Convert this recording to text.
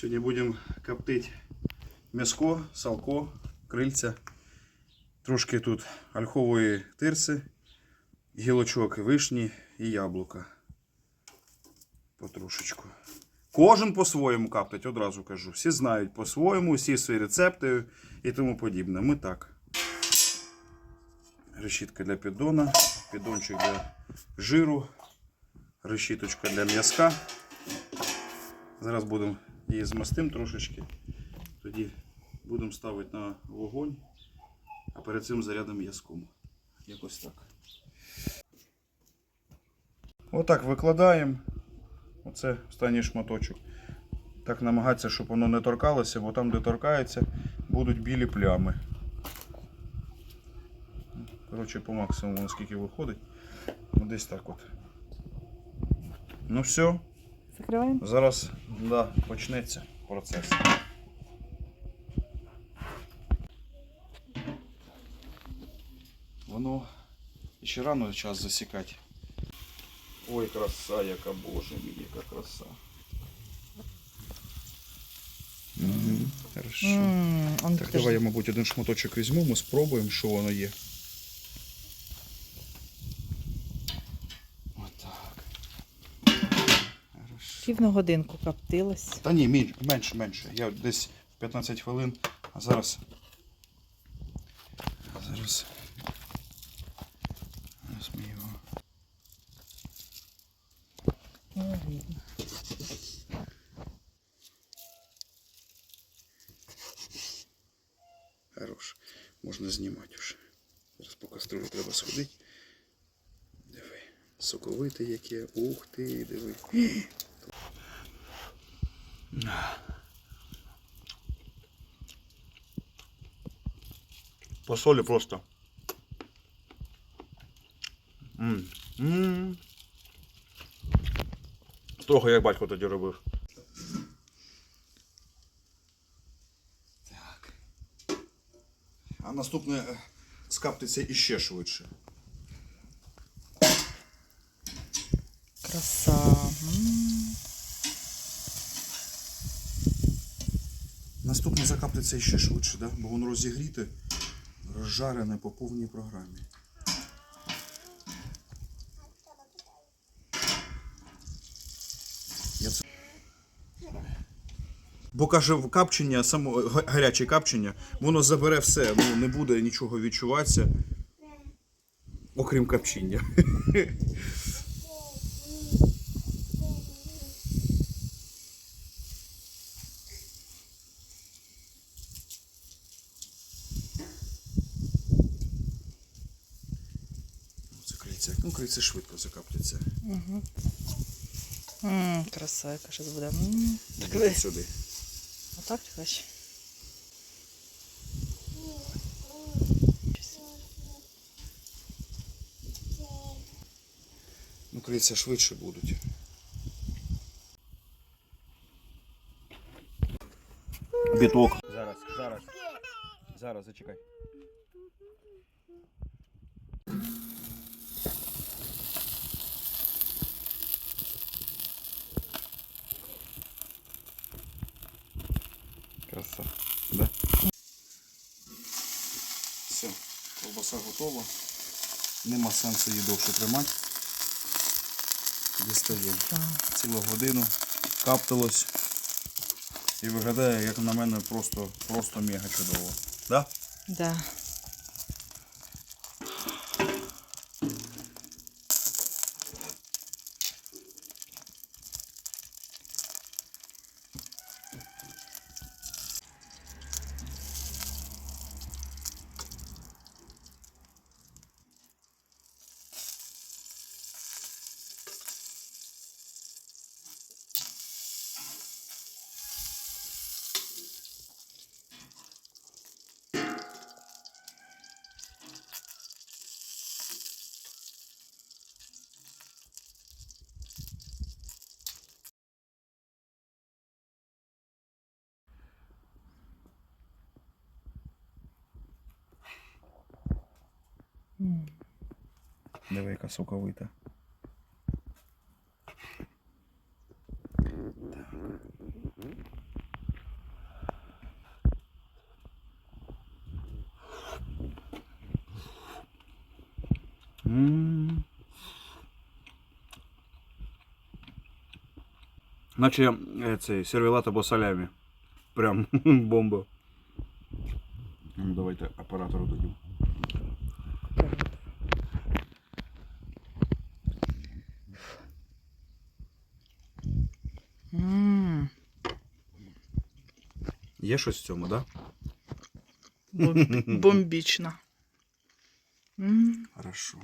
Сьогодні будемо коптити м'яско, салко, крильця. Трошки тут ольхової тирси, гілочок вишні і яблука. Потрошечку. Кожен по-своєму каптить, одразу кажу. Всі знають по-своєму, всі свої рецепти і тому подібне. Ми так. Решітка для піддона, піддончик для жиру, решіточка для м'язка. Зараз будемо її змастим трошечки. Тоді будемо ставити на вогонь, а перед цим зарядом м'язком. Якось так. Отак викладаємо. Оце останній шматочок. Так намагатися, щоб воно не торкалося, бо там, де торкається, будуть білі плями. Коротше, по максимуму, наскільки виходить. Десь так от. Ну все, Закриваємо. зараз да, почнеться процес. Воно ще рано час засікати. Ой, краса, яка боже мій, яка краса. Угу, хорошо. Он Так, давай я, мабуть, один шматочок візьму, ми спробуємо, що воно є. Хорошо. Рівно годинку коптилось. Та ні, менше, менше. Я десь 15 хвилин, а зараз. Зараз. Зараз ми його. Хорош. Можна знімати вже. Зараз по каструлі треба сходити. Диви. Соковите яке. Ух ти, диви. По солі просто. М. М. Трохи як батько тоді робив. Так. А наступне е, скаптиться іще швидше. Краса. Наступне закаплиться іще швидше, да? бо воно розігріте, розжарене по повній програмі. Бо каже, капчення, само, гаряче капчення, воно забере все, ну не буде нічого відчуватися, окрім капчення. Це. Ну, крильця швидко закапляться. М, Краса, яка щось буде. М. Так Іди ви. сюди. Отак ти хочеш? Ну, крильця швидше будуть. Біток. Зараз, зараз. Зараз, зачекай. Краса. Да? Все, колбаса готова. Нема сенсу її довше тримати. Дістаємо. Цілу годину капталось. І виглядає, як на мене, просто, просто мега чудово. Да? Да. Mm. Диви, яка соковита. Наче цей сервелат або салямі. Прям бомба. Ну, Давайте оператору дадим. Є щось в цьому, так? Да? бом- Бомбічно. Хорошо.